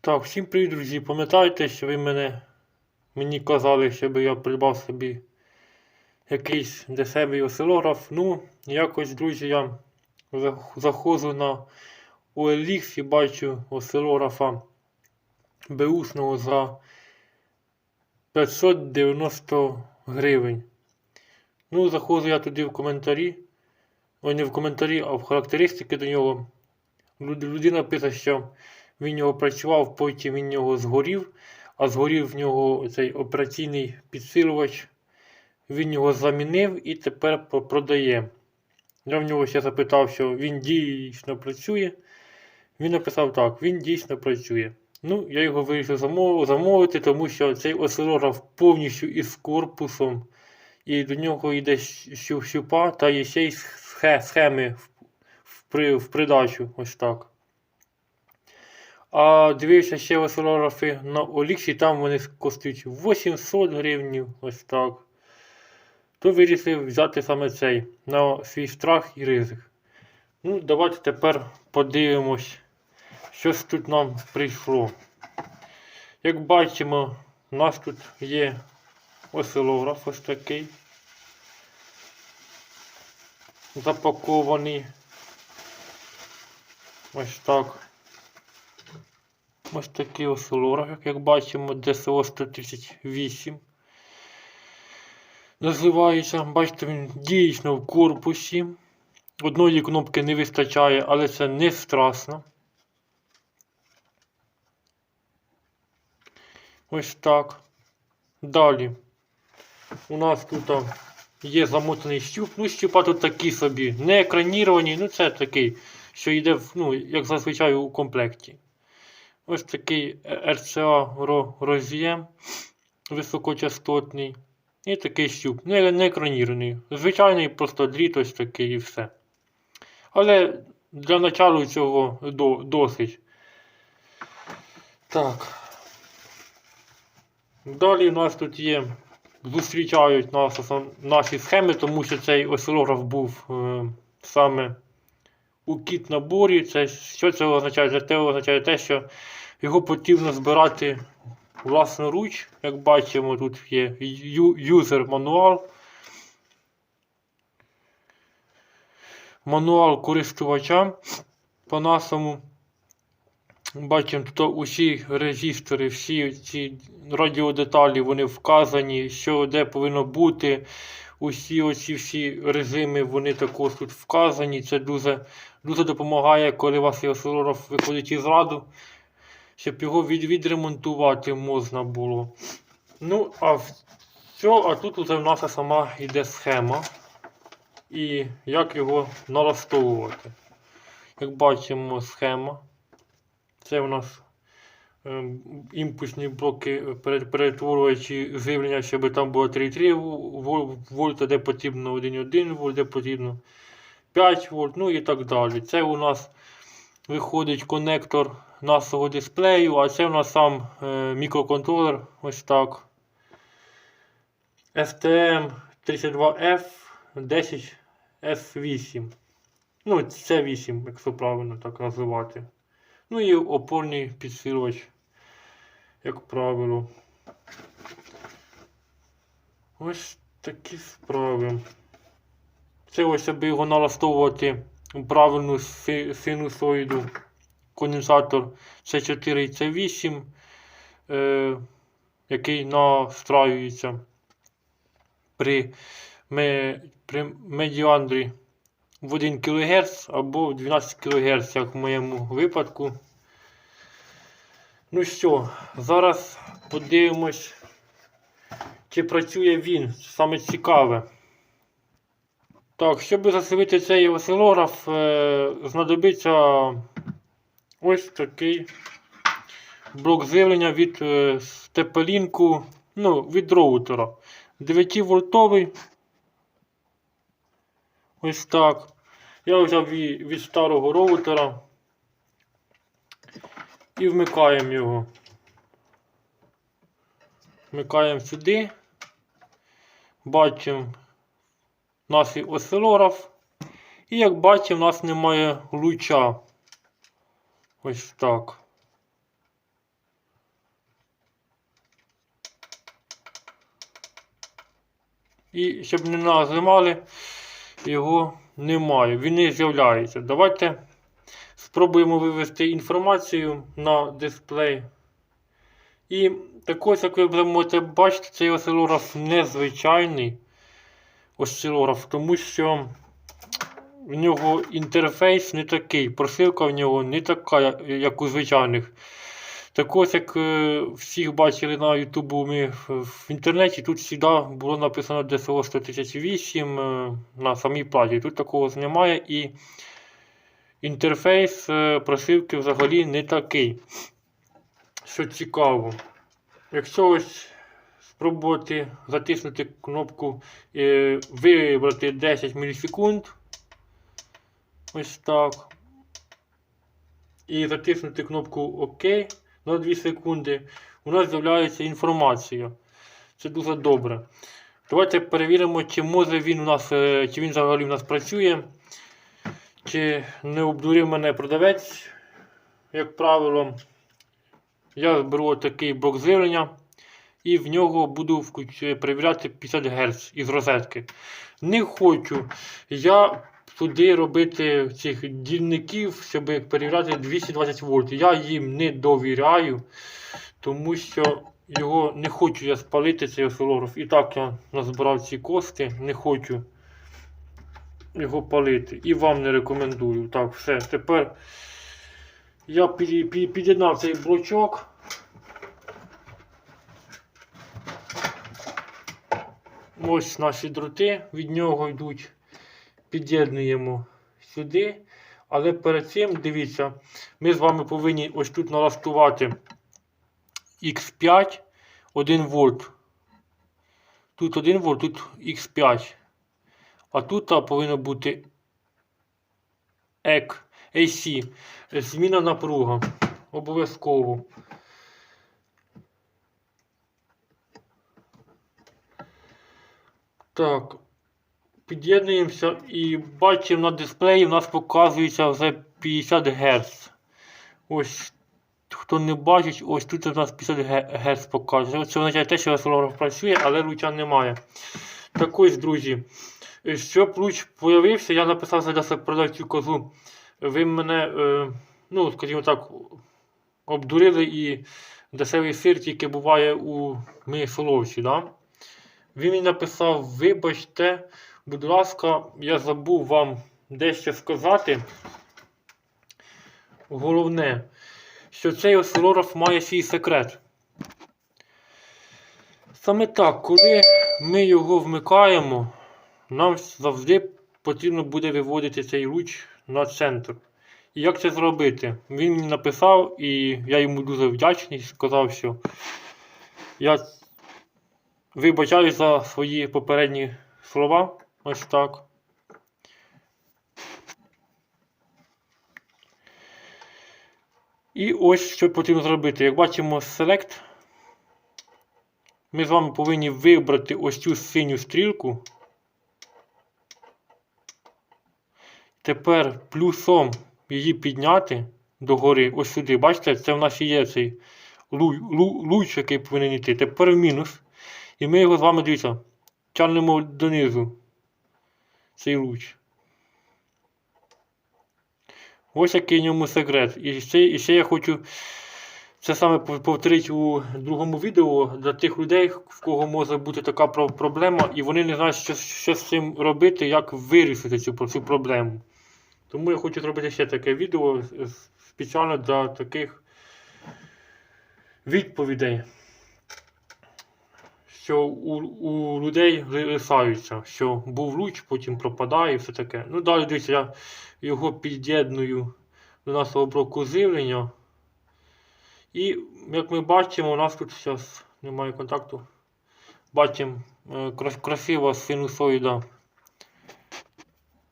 Так, всім привіт, друзі. Пам'ятаєте, що ви мене мені казали, щоб я придбав собі якийсь дешевий осцилограф. Ну, якось, друзі, я заходжу на OLX і бачу осцилографа беушного за 590 гривень. Ну, заходжу я туди в коментарі. Ой, не в коментарі, а в характеристики до нього. Люд- Людина пише, що він його працював, потім він його згорів, а згорів в нього цей операційний підсилювач. Він його замінив і тепер продає. Я в нього ще запитав, що він дійсно працює. Він написав так, він дійсно працює. Ну, я його вирішив замовити, тому що цей осцилограф повністю із корпусом, і до нього йде щупа та є ще й схеми в, в, придачу. Ось так. А дивився ще осцилографи на Оліксі, там вони коштують 800 гривень, ось так. То вирішив взяти саме цей на свій страх і ризик. Ну, давайте тепер подивимось, що тут нам прийшло. Як бачимо, у нас тут є осцилограф ось такий. Запакований. Ось так. Ось такий осцилограф, як бачимо, DSO 138. Називається, бачите, він дійсно в корпусі. Одної кнопки не вистачає, але це не страшно. Ось так. Далі. У нас тут є замотаний щуп. Ну, щупа тут такі собі. Не екраніровані, ну це такий, що йде, ну, як зазвичай у комплекті. Ось такий RCA ро- роз'єм високочастотний. І такий щуп. Не, не екранірований. Звичайний просто дріт ось такий і все. Але для началу цього до, досить. Так. Далі у нас тут є. Зустрічають нас наші схеми, тому що цей осцилограф був е, саме у кіт наборі. Це, що це означає? Це означає те, що його потрібно збирати власноруч. Як бачимо, тут є юзер мануал. Мануал користувача по нашому. Бачимо, тут усі резистори, всі ці радіодеталі вони вказані, що де повинно бути. Усі оці всі режими вони також тут вказані. Це дуже, дуже допомагає, коли у вас виходить із раду, щоб його від, відремонтувати можна було. Ну, а, в цьо, а тут уже в нас сама йде схема. І як його налаштовувати. Як бачимо, схема. Це у нас е, імпульсні блоки пере- перетворювачі живлення, щоб там було 3,3 вол- вольта, де потрібно 1,1 вольт, де потрібно 5 вольт, ну і так далі. Це у нас виходить конектор нашого дисплею, а це у нас сам е, мікроконтролер. Ось так. STM 32F 10 S8. Ну, це 8, якщо правильно так називати. Ну і опорний підсилювач, як правило. Ось такі справи. Ось, аби його налаштовувати у правильну си- синусоїду. Конденсатор C4 і C8, е, який настраюється при, ме, при медіандрі в 1 кГц або в 12 кГц, як в моєму випадку. Ну що, зараз подивимось, чи працює він. Саме цікаве. Так, щоб заселити цей осцилограф, е, знадобиться ось такий блок живлення від е, степелінку, ну, від роутера. 9 вольтовий. Ось так. Я взяв від старого роутера і вмикаємо його. Вмикаємо сюди. Бачимо нас наш осцилограф. І як бачите, в нас немає луча. Ось так. І щоб не нажимали, його немає. Він не з'являється. Давайте спробуємо вивести інформацію на дисплей. І також, як ви можете бачити, цей осцилограф незвичайний осцилограф, тому що в нього інтерфейс не такий, прошивка в нього не така, як у звичайних. Також, як е, всіх бачили на Ютубу ми в, в інтернеті, тут завжди було написано DSO 1008 е, на самій платі. Тут такого немає і інтерфейс е, прошивки взагалі не такий. Що цікаво. Якщо ось спробувати затиснути кнопку е, вибрати 10 мілісекунд. Ось так. І затиснути кнопку ОК на 2 секунди. У нас з'являється інформація. Це дуже добре. Давайте перевіримо, чи може він у нас, е, чи він взагалі у нас працює. Чи не обдурив мене продавець, як правило. Я беру такий блок живлення і в нього буду перевіряти 50 Гц із розетки. Не хочу я туди робити цих дільників, щоб перевіряти 220 вольт. Я їм не довіряю, тому що його не хочу я спалити, цей осцилограф. І так я назбирав ці кошти, не хочу його палити. І вам не рекомендую. Так, все. Тепер я пі- пі- під'єднав цей блочок. Ось наші дроти від нього йдуть. Під'єднуємо сюди. Але перед цим, дивіться, ми з вами повинні ось тут налаштувати X5 1 вольт. Тут 1 вольт, тут X5. А тут повинно бути AC. Зміна напруга. Обов'язково. Так. Під'єднуємося і бачимо на дисплеї в нас показується вже 50 Гц. Ось, хто не бачить, ось тут у нас 50 Гц показує. Це означає те, що осцилограф працює, але луча немає. Так ось, друзі, щоб луч появився, я написав зараз продавцю козу. Ви мене, е, ну, скажімо так, обдурили і дешевий сир тільки буває у мисоловці. Да? Він мені написав: вибачте, будь ласка, я забув вам дещо сказати. Головне, що цей осцилограф має свій секрет. Саме так, коли ми його вмикаємо, нам завжди потрібно буде виводити цей луч на центр. І як це зробити? Він мені написав, і я йому дуже вдячний, сказав, що я вибачаю за свої попередні слова. Ось так. І ось що потрібно зробити. Як бачимо, Select. Ми з вами повинні вибрати ось цю синю стрілку. Тепер плюсом її підняти догори, ось сюди. Бачите, це в нас є цей лу- лу- луч, який повинен йти. Тепер в мінус. І ми його з вами дивіться, тягнемо донизу. Цей луч. Ось який в ньому секрет. І ще, і ще я хочу це саме повторити у другому відео для тих людей, в кого може бути така проблема, і вони не знають, що, що з цим робити, як вирішити цю, цю проблему. Тому я хочу зробити ще таке відео спеціально для таких відповідей. Що у, у людей лисаються, що був луч, потім пропадає і все таке. Ну далі дивіться, я його під'єдную до нашого блоку живлення. І як ми бачимо, у нас тут зараз немає контакту. Бачимо е, красива синусоїда.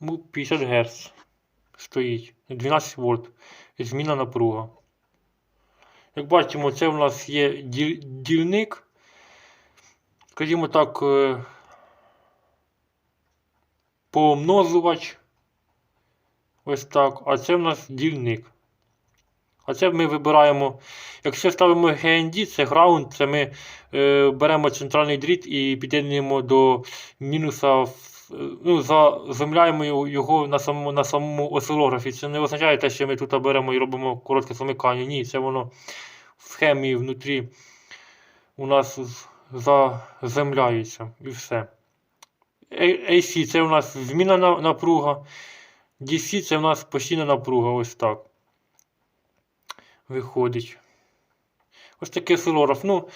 Ну, 50 Гц стоїть. 12 вольт. Зміна напруга. Як бачимо, це у нас є діль- дільник. Скажімо так, е, помножувач. Ось так. А це в нас дільник. А це ми вибираємо. Якщо ставимо GND, це ground, це ми е, беремо центральний дріт і під'єднуємо до мінуса, ну, заземляємо його на самому, на самому осцилографі. Це не означає те, що ми тут беремо і робимо коротке замикання. Ні, це воно в схемі внутрі у нас заземляється і все. AC це у нас зміна напруга. DC це у нас постійна напруга, ось так. Виходить. Ось такий осцилограф. Ну,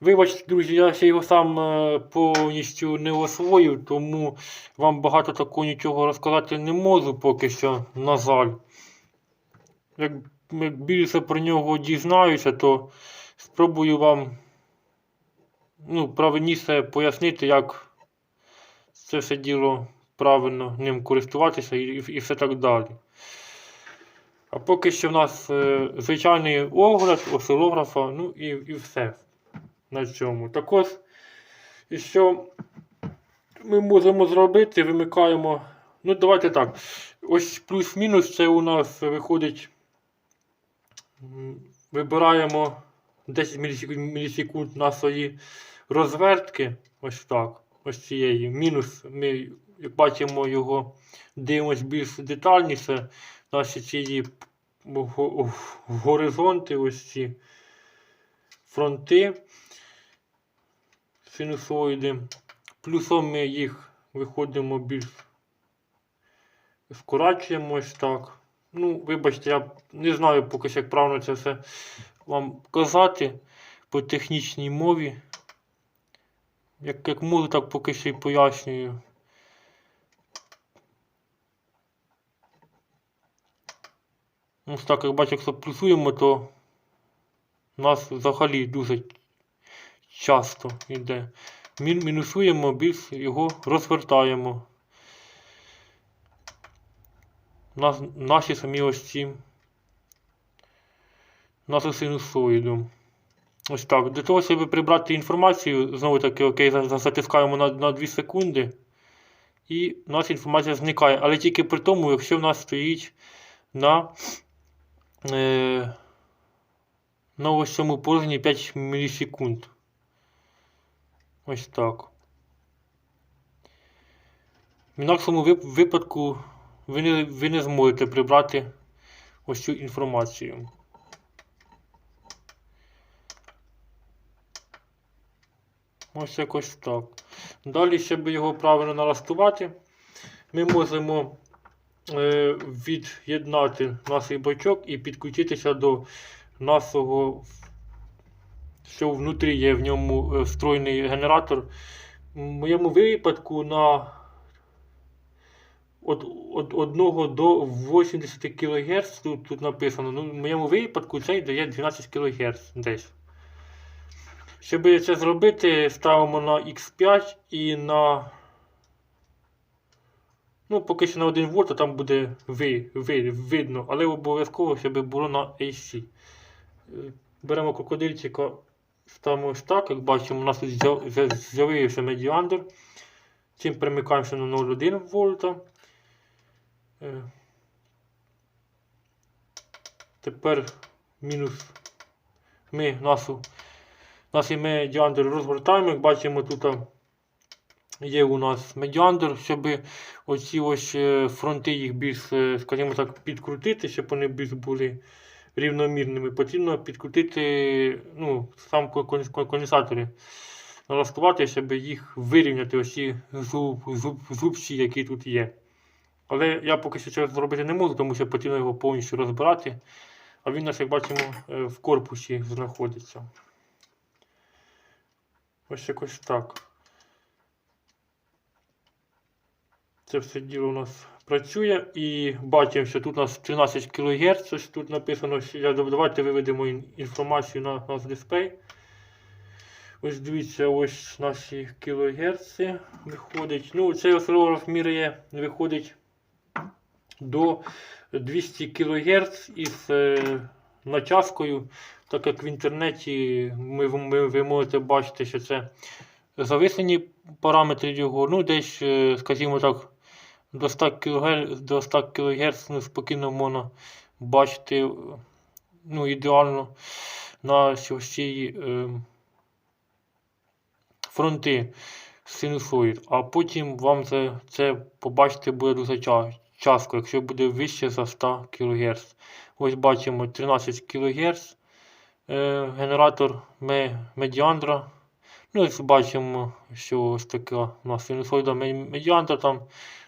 вибачте, друзі, я ще його сам е, повністю не освоїв, тому вам багато такого нічого розказати не можу поки що, на жаль. Як більше про нього дізнаюся, то спробую вам ну, правильніше пояснити, як це все діло правильно ним користуватися і, і все так далі. А поки що в нас е, звичайний огляд осцилографа, ну і, і все на цьому. Також, і що ми можемо зробити, вимикаємо. Ну, давайте так. Ось плюс-мінус це у нас виходить. Вибираємо 10 мілісекунд, на свої розвертки. Ось так. Ось цієї. Мінус. Ми як бачимо його, дивимось більш детальніше. Наші ці горизонти, ось ці фронти синусоїди. Плюсом ми їх виходимо більш скорачуємо ось так. Ну, вибачте, я не знаю поки як правильно це все вам казати по технічній мові. Як, як можу, так поки що і пояснюю. Ось так, як бачу, якщо плюсуємо, то у нас взагалі дуже часто йде. Мін- Мінусуємо, більш його розвертаємо. Нас, наші самі ось ці нашу синусоїду. Ось так. Для того, щоб прибрати інформацію, знову таки, окей, за- за- затискаємо на, на 2 секунди. І у нас інформація зникає. Але тільки при тому, якщо в нас стоїть на, е, на ось цьому положенні 5 мілісекунд. Ось так. В інакшому випадку ви не, ви не зможете прибрати ось цю інформацію. Ось якось так. Далі, щоб його правильно налаштувати, ми можемо е, від'єднати наш бачок і підключитися до нашого, що внутрі є в ньому е, встроєний генератор. В моєму випадку на від, від 1 до 80 кГц тут, тут написано. Ну, в моєму випадку це дає 12 кГц десь. Щоб це зробити, ставимо на X5 і на. Ну, поки що на 1 вольт, а там буде ви, ви, видно, але обов'язково, щоб було на AC. Е, Беремо крокодильчика, ставимо ось так, як бачимо, у нас тут з'яв- з'яв- з'явився медіандр. Цим перемикаємося на 0,1 вольта. Е, Тепер мінус ми нашу, наш медіандр розгортаємо. Як бачимо, тут є у нас медіандр, щоб оці ось е, фронти їх більш, е, скажімо так, підкрутити, щоб вони більш були рівномірними. Потрібно підкрутити ну, сам кон- кон- конденсатори. Налаштувати, щоб їх вирівняти, оці зуб, зуб, зубці, які тут є. Але я поки що цього зробити не можу, тому що потрібно його повністю розбирати. А він як бачимо, е, в корпусі знаходиться. Ось якось так. Це все діло у нас працює і бачимо, що тут у нас 13 кГц. Ось тут написано, що давайте виведемо інформацію на наш дисплей. Ось дивіться, ось наші кілогерці виходить. Ну, цей осцилограф міряє, виходить до 200 кГц із е, натяжкою, так як в інтернеті ми, ми, ви можете бачити, що це зависені параметри його, ну десь, е, скажімо так, до 100 кГц, до 100 кГц ну, спокійно можна бачити ну, ідеально на всі е, фронти синусоїд, а потім вам це, це побачити буде дуже ча- часто, якщо буде вище за 100 кГц. Ось бачимо 13 кГц е, генератор медіандра. Ну, ось бачимо, що ось така у нас синусоїда медіандра там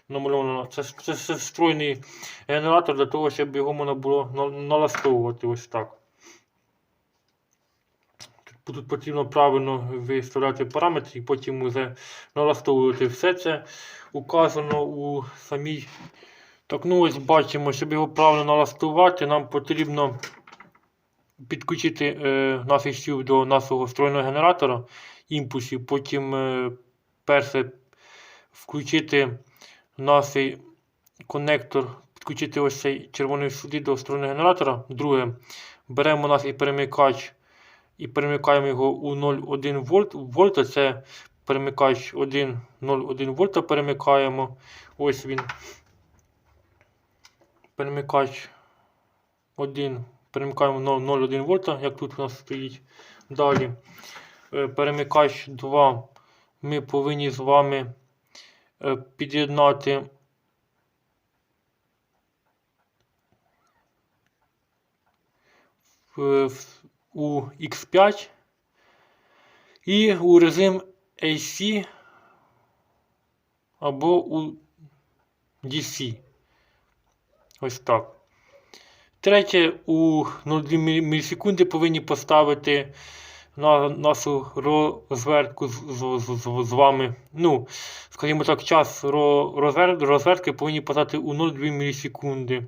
намальовано. Це, це, це встроєний генератор для того, щоб його можна було налаштовувати ось так. Тут потрібно правильно виставляти параметри і потім вже налаштовувати все це указано у самій. Так, ну ось бачимо, щоб його правильно налаштувати, нам потрібно підключити е, наш щів до нашого встроєного генератора імпульсів, потім е, перше включити наш коннектор, підключити ось цей червоний сюди до встроєного генератора. Друге, беремо наш перемикач і перемикаємо його у 0,1 вольт. Вольта це перемикач 1,01 вольта перемикаємо. Ось він. Перемикач 1. Перемикаємо 0,01 вольта, як тут у нас стоїть. Далі. е, Перемикач 2. Ми повинні з вами е, під'єднати у X5 і у режим AC або у DC. Ось так. Третє, у 0,2 мілі- мілісекунди повинні поставити на нашу розвертку з, з, з, з- вами. Ну, скажімо так, час розвер, розвертки повинні поставити у 0,2 мілісекунди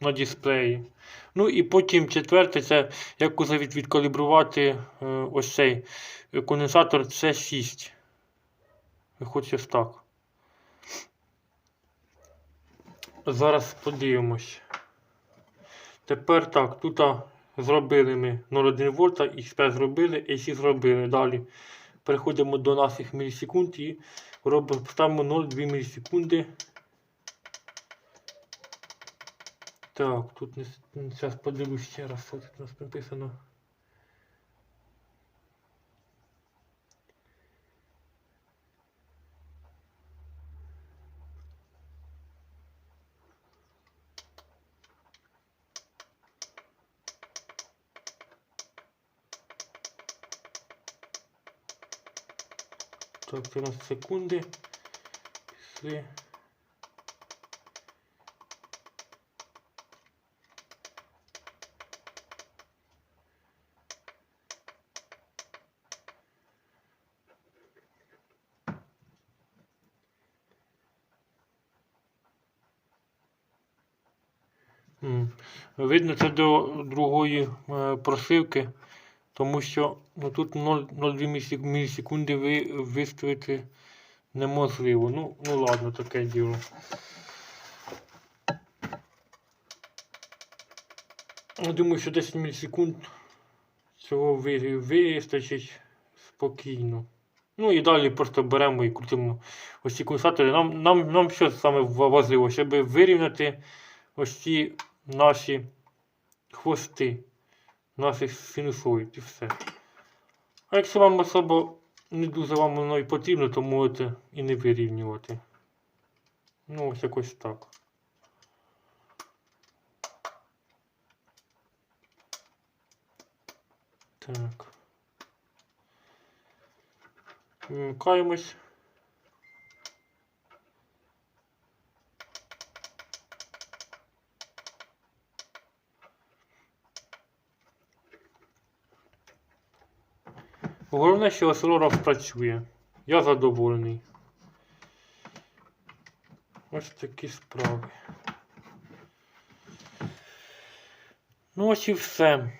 на дисплеї. Ну і потім четверте, це як від, відкалібрувати е, ось цей конденсатор C6. Виходить ось так. Зараз подивимось. Тепер так, тут зробили ми 0,1 вольта, X5 зробили, AC зробили. Далі переходимо до наших мілісекунд і робимо, ставимо 0,2 мілісекунди. Так, тут не зараз подивлюсь ще раз, що тут у нас написано. Так, це у секунди. Пішли. Видно, це до другої е, прошивки, тому що ну, тут 0,02 мілісек- мілісекунди ви, виставити неможливо. Ну, ну ладно, таке діло. Я думаю, що 10 мілісекунд цього вистачить спокійно. Ну і далі просто беремо і крутимо ось ці конденсатори. Нам, нам, нам що саме важливо, щоб вирівняти ось ці наші хвости, наших синусоїд і все. А якщо вам особо не дуже вам воно і потрібно, то можете і не вирівнювати. Ну, ось якось так. Так. Вмикаємось. Головне, що осцилограф працює. Я задоволений. Ось такі справи. Ну ось і все.